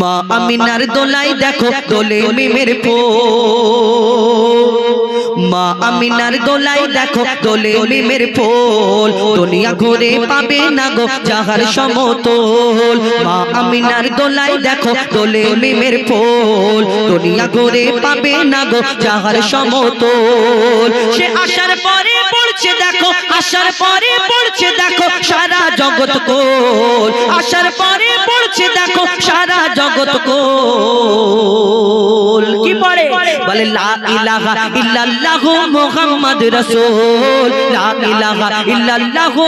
মা আমিনার দোলাই দেখো দোলে মিমের ফো মা আমিনার দোলাই দেখো দোলে মিমের ফোল। দুনিয়া ঘুরে পাবে না গো যাহার সমতল। মা আমিনার দোলাই দেখো দোলে মিমের ফোল। দুনিয়া ঘুরে পাবে না গো যাহার সমতল। সে আসার পরে পড়ছে দেখো, আসার পরে পড়ছে দেখো, সারা জগৎ কোল আসার পরে পড়ছে দেখো, সারা জগৎ কোল কি পড়ে? বলে, লা ইলাহা ইল্লাল্লাহু মুহাম্মদ রাসূল। লা ইলাহা ইল্লাল্লাহু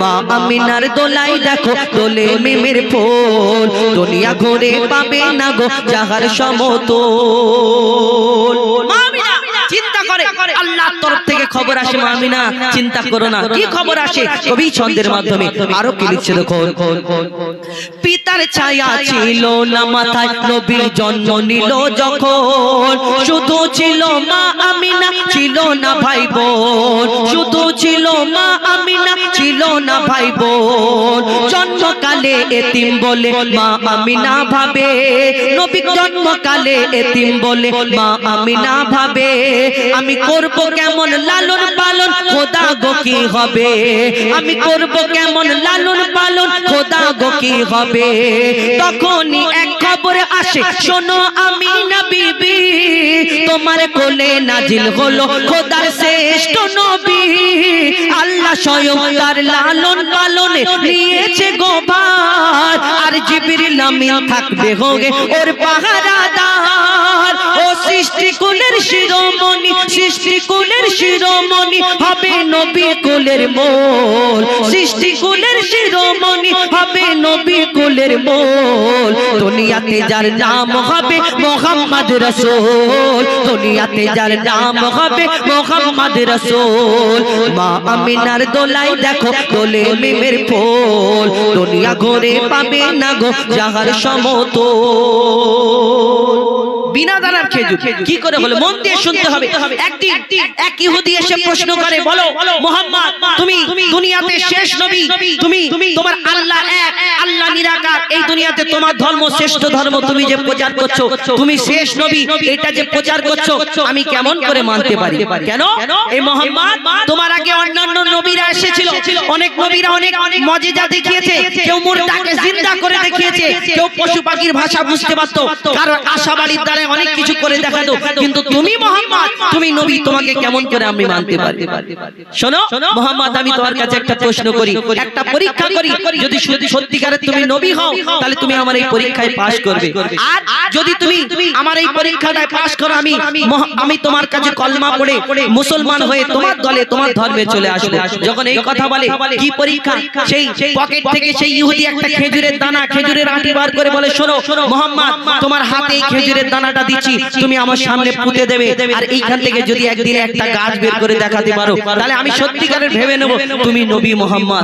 মা আমিনার দোলাই দেখো, দোলে মিমের ফুল। দুনিয়া ঘুরে পাবে না গো, যাহার সমতল। আল্লাহর তরফ থেকে খবর আসে মামিনা চিন্তা করো না। কি খবর আসে? কবি ছন্দের মাধ্যমে। আরও কি লিখছে দেখো পিতার ছায়া ছিল না মাথায় নবীর জন্ম নিল যখন। শুধু ছিল মা আমিনা ছিল না ভাই বোন। শুধু ছিল মা ছিল না ভাই বোন জন্মকালে এতিম বলে মা আমি না ভাবে। নবী জন্মকালে এতিম বলে মা আমি না ভাবে। আমি করব কেমন লালন পালন, খোদা গো কি হবে? আমি করব কেমন লালন পালন, খোদা গো কি হবে? তখনই এক খবর আসে। শোনো আমি না বিবি তোমার কোলে নাজিল হলো খোদার শ্রেষ্ঠ নবী। আল্লাহ স্বয়ং তার লালন পালনে নিয়েছে গোবার আর জিবরিল আমিন থাকবে হোগে ওর পাহারাদার। সৃষ্টি কুলের শিরোমণি সৃষ্টি কুলের শিরোমণি হবে নবী কুলের মোল। সৃষ্টি কুলের শিরোমণি হবে নবী কুলের মোল। দুনিয়াতে যার নাম হবে মোহাম্মদ রসুল। দুনিয়াতে যার নাম হবে মোহাম্মদ রসুল। মা আমিনার দোলাই দেখো দোলে মিমের ফুল। দুনিয়া ঘুরে পাবে না গো যাহার সমতল। বিনা দানার খেজুর। কি করে হলো? মন দিয়ে শুনতে হবে। একদিন এক ইহুদি এসে প্রশ্ন করে বলো মোহাম্মদ তুমি দুনিয়াতে শেষ নবী তুমি তোমার আল্লাহ এক আল্লাহ নিরাকার এই দুনিয়াতে তোমার ধর্ম শ্রেষ্ঠ ধর্ম তুমি যে প্রচার করছ তুমি শেষ নবী এটা যে প্রচার করছ আমি কেমন করে মানতে পারি? কেন? এই মোহাম্মদ তোমার আগে অন্যান্য নবীরা এসেছিল। অনেক নবীরা অনেক মজেজা দেখিয়েছে কেউ মুরদাকে জিন্দা করে দেখিয়েছে। কেউ পশু পাখির ভাষা বুঝতে পারতো কারণ আশাবাড়ির দ্বারা অনেক কিছু করে দেখাতো কিন্তু তুমি মোহাম্মদ তুমি নবী তোমাকে কেমন করে আমি মানতে পারি? শোনো মোহাম্মদ আমি তোমার কাছে একটা প্রশ্ন করি। একটা পরীক্ষা করি। যদি সত্যি সত্যিকারের তুমি নবী হও তাহলে তুমি আমার এই পরীক্ষায় পাশ করবে। আর যদি তুমি আমার এই পরীক্ষাটায় পাশ করো আমি আমি তোমার কাছে কলমা পড়ে মুসলমান হয়ে তোমার দলে তোমার ধর্মে চলে আসব। যখন এই কথা বলে কি পরীক্ষা? সেই পকেট থেকে সেই ইহুদি একটা খেজুরের দানা খেজুরের আটি বার করে বলে শোনো মোহাম্মদ তোমার হাতে এই খেজুরের দানাটা দিচ্ছি তুমি আমার সামনে পুঁতে দেবে আর এইখান থেকে যদি একদিনে একটা গাছ বের করে দেখাতে পারো তাহলে আমি সত্যিকারের ভেবে নেব তুমি নবী মোহাম্মদ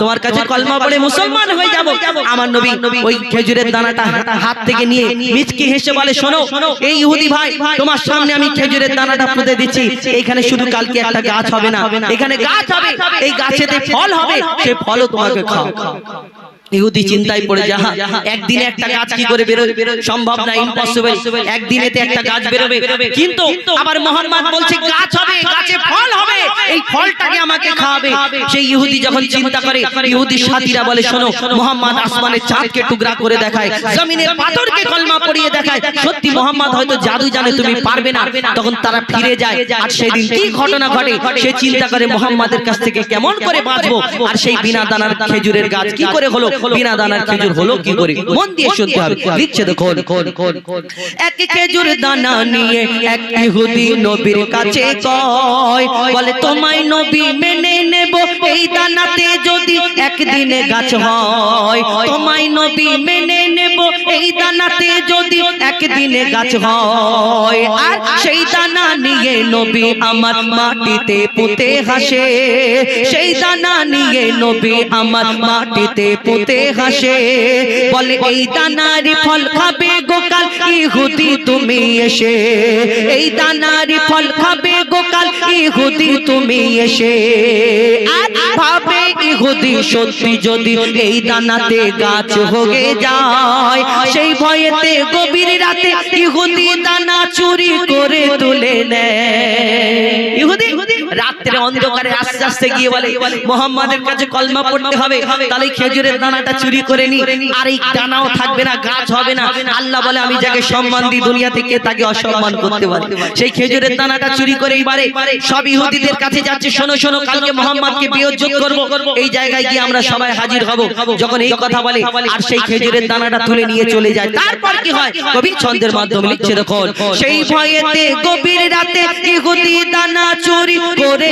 তোমার কাছে কলমা পড়ে মুসলমান হয়ে যাব আমার নবী ওই খেজুরের দানাটা হাত থেকে নিয়ে মিচকি হেসে বলে শোনো এই ইহুদি ভাই তোমার সামনে আমি খেজুরের দানাটা পুঁতে দিচ্ছি। এখানে শুধু কালকে একটা গাছ হবে না। এখানে গাছ হবে। এই গাছেতে ফল হবে। সে ফলও তোমাকে খাও। ইহুদি চিন্তায় পড়ে যাহা একদিনে একটা গাছ কি করে বেরোবে সম্ভব না ইম্পসিবল একদিনেতে একটা গাছ বেরোবে। কিন্তু আবার মোহাম্মদ বলছে গাছ হবে গাছে ফল হবে। এই ফলটাকে আমাকে খাওয়াবে। সেই ইহুদি যখন চিন্তা করে ইহুদি সাথীরা বলে শোনো মোহাম্মদ আসমানের চাঁদকে টুকরা করে দেখায়। জমিনের পাথরকে কলমা পড়িয়ে দেখায়। সত্যি মোহাম্মদ হয়তো জাদু জানে তুমি পারবে না। তখন তারা ফিরে যায়। আর সেদিন কি ঘটনা ঘটে? সে চিন্তা করে মোহাম্মদের কাছ থেকে কেমন করে বাঁচবো আর সেই বিনা দানার খেজুরের গাছ কি করে হলো বিনা দানার খেজুর হলো কি করে? মন দিয়ে শুনতে হবে। লিখছে দেখো এক খেজুর দানা নিয়ে এক ইহুদি নবীর কাছে কয় বলে তোমায় নবী মেনে নেব। এই দানাতে যদি একদিনে গাছ হয় তোমায় নবী মেনে নেব। এই দানাতে যদি একদিনে গাছ হয়, আর সেই দানা নিয়ে নবী আমার মাটিতে পুঁতে হাসে, সেই দানা নিয়ে নবী আমার মাটিতে পুঁতে হাসে, বলে এই দানার ফল খাবে গোকাল ইহুদি, তুমি এসে, এই দানার ফল খাবে গোকাল ইহুদি, তুমি এসে, আর ভাবে ইহুদি সত্যি যদি এই দানাতে গাছ হয়ে যায়, সেই ভয়েতে গভীর রাতে ইহুদি দানা চুরি করে তুলে নেয়। ইহুদি রাত্রে অন্ধকারে আস্তে আস্তে গিয়ে বলে মোহাম্মদের কাছে কলমা পড়তে হবে তাহলে এই খেজুরের দানাটা চুরি করে নি আর এই দানাও থাকবে না গাছ হবে না। আল্লাহ বলে আমি যাকে সম্মান দিই দুনিয়া থেকে তাকে অসম্মান করতে পারি? সেই খেজুরের দানাটা চুরি করে এইবারে সব ইহুদিদের কাছে যাচ্ছে শোনো শোনো কালকে মোহাম্মদকে বিয়োজ্যোগ করব। এই জায়গায় গিয়ে আমরা সবাই হাজির হব। যখন এই কথা বলে আর সেই খেজুরের দানাটা তুলে নিয়ে চলে যায় তারপর কি হয়? কবি ছন্দের মাধ্যমে লিখছে দেখুন সেই ভয়েতে গভীর রাতে ইহুদি দানা চুরি করে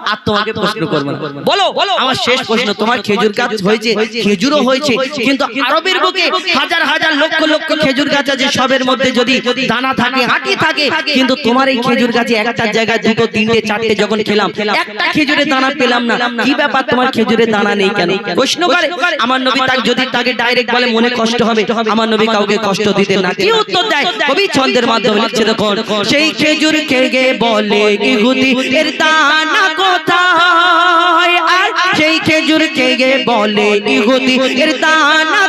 আর তোমাকে প্রশ্ন করব না। বলো আমার শেষ প্রশ্ন তোমার খেজুর গাছ হয়েছে খেজুরও হয়েছে কিন্তু আরবের বুকে হাজার হাজার লক্ষ লক্ষ খেজুর গাছ আছে সবের মধ্যে যদি দানা থাকে হাঁটি থাকে কিন্তু তোমার এই খেজুর গাছে একটা জায়গায় দুটো তিনটে চারটে যখন খেলাম একটা খেজুরের দানা পেলাম না। কি ব্যাপার তোমার খেজুরের দানা নেই কেন? প্রশ্ন করে আমার নবী তাকে যদি তাকে ডাইরেক্ট বলে মনে কষ্ট হবে আমার নবী কাউকে কষ্ট দিতে না কি উত্তর দেয় কবি ছন্দের মাধ্যমে লিখছে দেখুন সেই খেজুর খেয়ে বলে ইহুদি এর দানা কোথায়? আর সেই খেজুর বলে, ইহুদি, এর দানা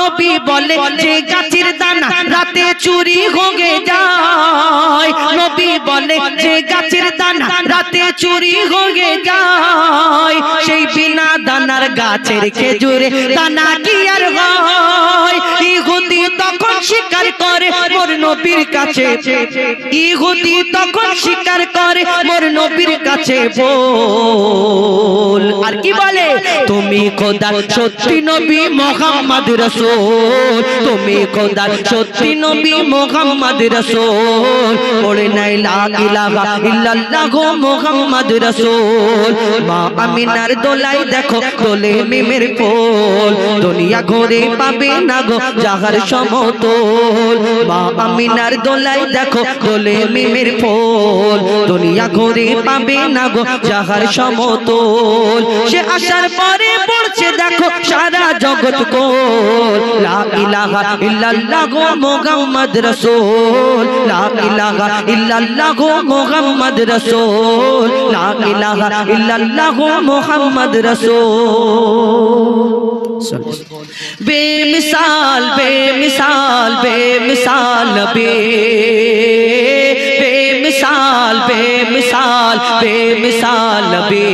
নবী বলে, যে গাছের দানা রাতে চুরি হয়ে যায়। নবী বলে, যে গাছের দানা রাতে চুরি হয়ে যায়। সেই বিনা দানার গাছের খেজুরে দানা কি আর হয়? ইহুদি তখন স্বীকার করে মোর নবীর কাছে। ইহুদি তখন স্বীকার করে মোর নবীর কাছে বল। আর কি বলে? তুমি খোদার সত্যি নবী মোহাম্মদ রসুল। তুমি খোদার সত্যি নবী মোহাম্মদ রসুল। পড়ে নাই, লা ইলাহা ইল্লাল্লাহ মোহাম্মদ রসুল। মা আমিনার দোলাই দেখো, দোলে মিমের পোল দুনিয়া ঘরে পাবে না গো যাহার সমতল মা আমিনার দোলাই দেখো দোলে মিমের পোল দুনিয়া ঘরে পাবে না গো যাহার সমতল। সে আসার পরে পড়ছে দেখো সারা জগৎ কোল। লা ইলাহা ইল্লাল্লাহ গো মুহাম্মদ রাসূল। লা ইলাহা ইল্লাল্লাহ গো মুহাম্মদ রাসূল। লা ইলাহা ইল্লাল্লাহ গো মুহাম্মদ রাসূল। বেমিসাল বেমিসাল বেমিসাল নবী বেমিসাল বেমিসাল বেমিসাল নবী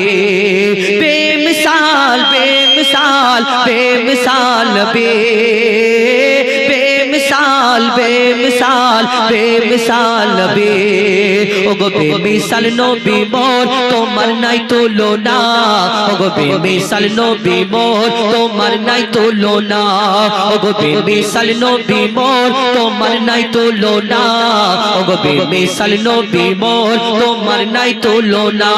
বেমিসাল বেমিসাল বেমিসাল নবী বেমিসাল বেমিসাল বেমিসাল নবী। ওগো বেমিসাল নবী মোর তোমার নাই তুলনা। ওগো বেমিসাল নবী মোর তোমার নাই তুলনা। ওগো বেমিসাল নবী মোর তোমার নাই তুলনা। ওগো বেমিসাল নবী মোর তোমার নাই তুলনা।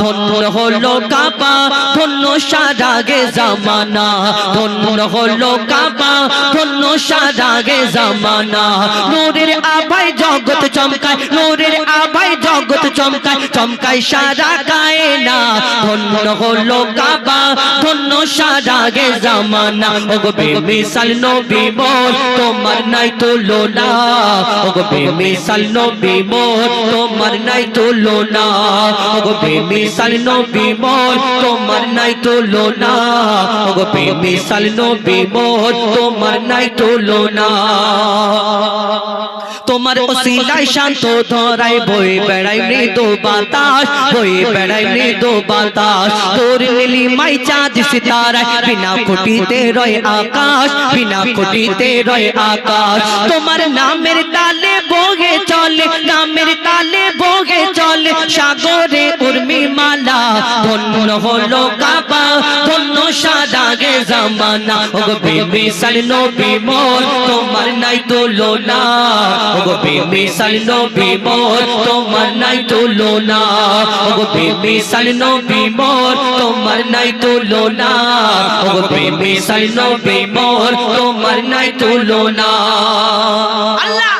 ধন্য হলো কাবা ধন্য সারাগে জামানা। ধন্য হলো কাবা ধন্য সারাগে জামানা। নূরের আভাই জগৎ চমকায় নূরের আভাই জগৎ চমকায় চমকায় সারা কায়না ধন্য হলো কাবা ধন্য সারাগে জামানা। ওগো বেমিসাল নবী মোর তোমার নাই তুলনা। ওগো বেমিসাল নবী মোর তোমার নাই তুলনা। ওগো বেমিসাল নবী মোর তোমার নাই তুলনা। ওগো বেমিসাল নবী মোর তোমার নাই তুলনা। তোমার ওসিলায় শান্ত ধরাই বই বেড়াই মৃদু বাতাস বই বেড়াই মৃদু বাতাস। তোর নীলি মাই চাঁদ সিতারায় বিনা কোটিতে রয় আকাশ বিনা কোটিতে রয় আকাশ। তোমার নামের তালে বগে চলে নামের তালে বগে চলে সাগরে উর্মি মালা ধন্য হলো কাবা ধন্য সাদাগে জামানা। ওগো বেবি সাল নবী মোর তোমার নাই তুলনা। ওগো বেবি সাল নবী মোর তোমার নাই তুলো না। ওগো প্রেমে সাইনো বিমর তোমার নাই তুলো না। ওগো প্রেমে সাইনো বিমর তোমার নাই তুলো না। আল্লাহ!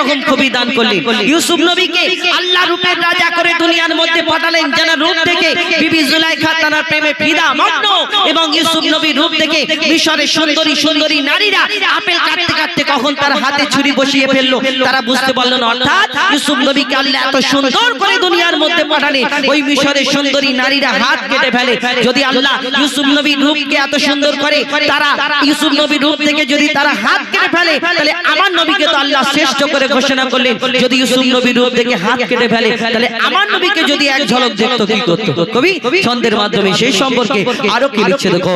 রকম কবি দান করলেন। ইউসুফ নবীকে আল্লাহ রূপের রাজা করে দুনিয়ার মধ্যে পাঠালেন যেন রূপ থেকে বিবি জুলাইখা তার প্রেমে ফিদা মগ্ন এবং ইউসুফ নবী রূপ থেকে মিশরের সুন্দরী সুন্দরী নারীরা আপেল কাটতে কাটতে কখন তার হাতে ছুরি বসিয়ে ফেলল তারা বুঝতে পারল না অর্থাৎ ইউসুফ নবীকে আল্লাহ এত সুন্দর করে দুনিয়ার মধ্যে পাঠালে ওই মিশরের সুন্দরী নারীরা হাত কেটে ফেলে। যদি আল্লাহ ইউসুফ নবীর রূপকে এত সুন্দর করে তারা ইউসুফ নবীর রূপ থেকে যদি তারা হাত কেটে ফেলে তাহলে আমার নবীকে তো আল্লাহ শ্রেষ্ঠ করে ঘোষণা করলেন, যদি ইউসুফ নবীর রূপ থেকে হাত কেটে ফেলে, তাহলে আমার নবীকে যদি এক ঝলক দেখতো, কি করতো? কবি, ছন্দের মাধ্যমে সেই সম্পর্কে আরও কি লিখছে দেখো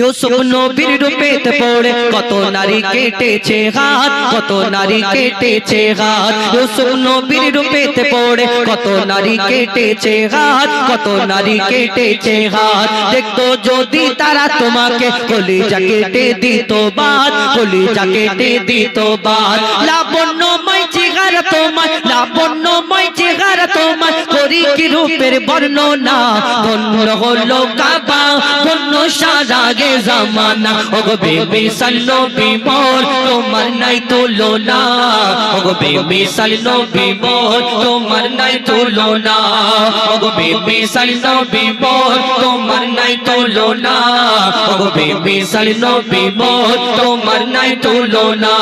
ইউসুফ নবীর রূপেতে পড়ে, কত নারী কেটেছে হাত, কত নারী কেটেছে হাত। ইউসুফ নবীর রূপেতে পড়ে, কত নারী কেটেছে হাত, কত নারী কেটেছে হাত। দেখতো যদি তারা তোমাকে কলিজা কেটে দিত বাদ কলিজা কেটে দিত বাদ লাবণ্যময় চেহারা তোমার লাবণ্যময় চেহারা তোমার করি কি রূপের বর্ণনা। ধন্য হলো কাবা, ধন্য সারাগে জামানা। ওগো বেবি সাল্লো বিমোর তোমার নাই তুলো না ওগো বেমিসাল নবী মোর তোমার নাই তুলো না ওগো বেমিসাল নবী মোর তোমার নাই তুলো না ওগো বেমিসাল নবী মোর তোমার নাই তুলো না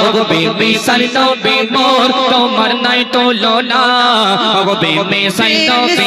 ওগো বেমিসাল নবী মোর তোমার নাই তুলো না ওগো বেমিসাল নবী